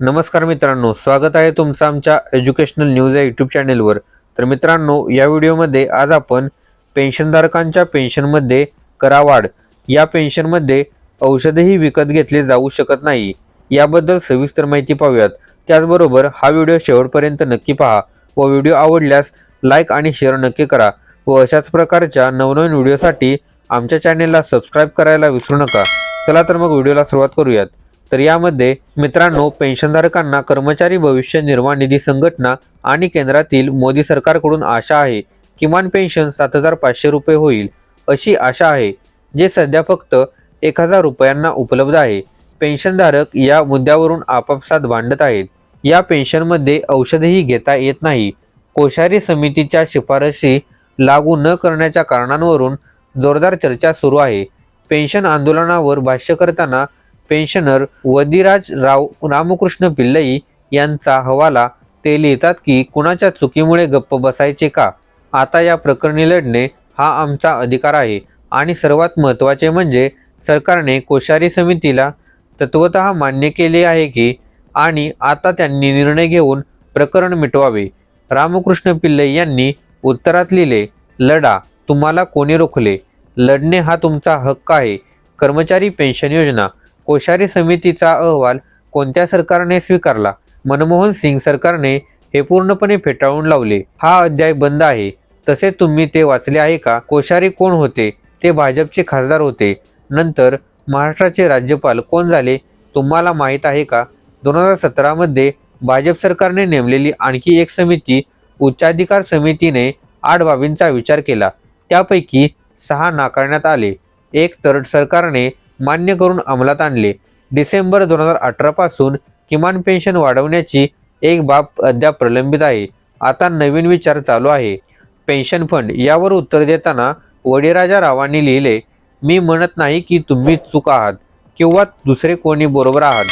नमस्कार मित्रांनो स्वागत आहे तुमचं आमच्या एज्युकेशनल न्यूज या यूट्यूब चॅनेलवर तर मित्रांनो या व्हिडिओमध्ये आज आपण पेन्शनधारकांच्या पेन्शनमध्ये करा वाढ या पेन्शनमध्ये औषधही विकत घेतले जाऊ शकत नाही. याबद्दल सविस्तर माहिती पाहूयात. त्याचबरोबर हा व्हिडिओ शेवटपर्यंत नक्की पहा व व्हिडिओ आवडल्यास लाईक आणि शेअर नक्की करा व अशाच प्रकारच्या नवनवीन व्हिडिओसाठी आमच्या चॅनेलला सबस्क्राईब करायला विसरू नका. चला तर मग व्हिडिओला सुरुवात करूयात. तर यामध्ये मित्रांनो पेन्शनधारकांना कर्मचारी भविष्य निर्वाह निधी संघटना आणि केंद्रातील मोदी सरकारकडून आशा आहे किमान पेन्शन सात हजार पाचशे रुपये होईल अशी आशा आहे जे सध्या फक्त एक हजार रुपयांना उपलब्ध आहे. पेन्शनधारक या मुद्द्यावरून आपापसात भांडत आहेत. या पेन्शनमध्ये औषधही घेता येत नाही. कोश्यारी समितीच्या शिफारशी लागू न करण्याच्या कारणांवरून जोरदार चर्चा सुरू आहे. पेन्शन आंदोलनावर भाष्य करताना पेन्शनर वदिराज राव रामकृष्ण पिल्लई यांचा हवाला ते लिहितात की कुणाच्या चुकीमुळे गप्प बसायचे का? आता या प्रकरणी लढणे हा आमचा अधिकार आहे आणि सर्वात महत्त्वाचे म्हणजे सरकारने कोश्यारी समितीला तत्वत मान्य केले आहे की आणि आता त्यांनी निर्णय घेऊन प्रकरण मिटवावे. रामकृष्ण पिल्लई यांनी उत्तरात लिहिले लढा तुम्हाला कोणी रोखले? लढणे हा तुमचा हक्क आहे. कर्मचारी पेन्शन योजना कोश्यारी समितीचा अहवाल कोणत्या सरकारने स्वीकारला? मनमोहन सिंग सरकारने हे पूर्णपणे फेटाळून लावले. हा अध्याय बंद आहे. तसे तुम्ही ते वाचले आहे का? कोश्यारी कोण होते? ते भाजपचे खासदार होते. नंतर महाराष्ट्राचे राज्यपाल कोण झाले? तुम्हाला माहीत आहे का? दोन हजार सतरामध्ये भाजप सरकारने नेमलेली आणखी एक समिती उच्चाधिकार समितीने आठ बाबींचा विचार केला. त्यापैकी सहा नाकारण्यात आले. एक तर सरकारने मान्य करून अंमलात आणले. डिसेंबर दोन हजार अठरापासून किमान पेन्शन वाढवण्याची एक बाब अद्याप प्रलंबित आहे. आता नवीन विचार चालू आहे. पेन्शन फंड यावर उत्तर देताना वडीराजा रावांनी लिहिले मी म्हणत नाही की तुम्ही चूक आहात किंवा दुसरे कोणी बरोबर आहात.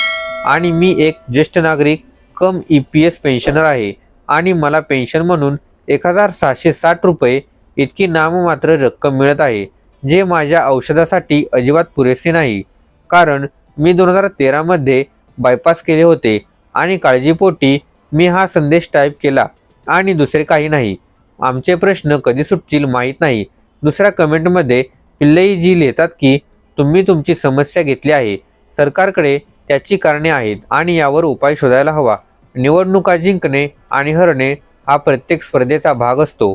आणि मी एक ज्येष्ठ नागरिक cum E P S pensioner आहे आणि मला पेन्शन म्हणून एक हजार सहाशे साठ रुपये इतकी नाममात्र रक्कम मिळत आहे. जे माझ्या औषधासाठी अजिबात पुरेसे नाही. कारण मी दोन हजार तेरामध्ये बायपास केले होते आणि काळजीपोटी मी हा संदेश टाईप केला आणि दुसरे काही नाही. आमचे प्रश्न कधी सुटतील माहीत नाही. दुसऱ्या कमेंटमध्ये पिल्लईजी लिहितात की तुम्ही तुमची समस्या घेतली आहे. सरकारकडे त्याची कारणे आहेत आणि यावर उपाय शोधायला हवा. निवडणुका जिंकणे आणि हरणे हा प्रत्येक स्पर्धेचा भाग असतो.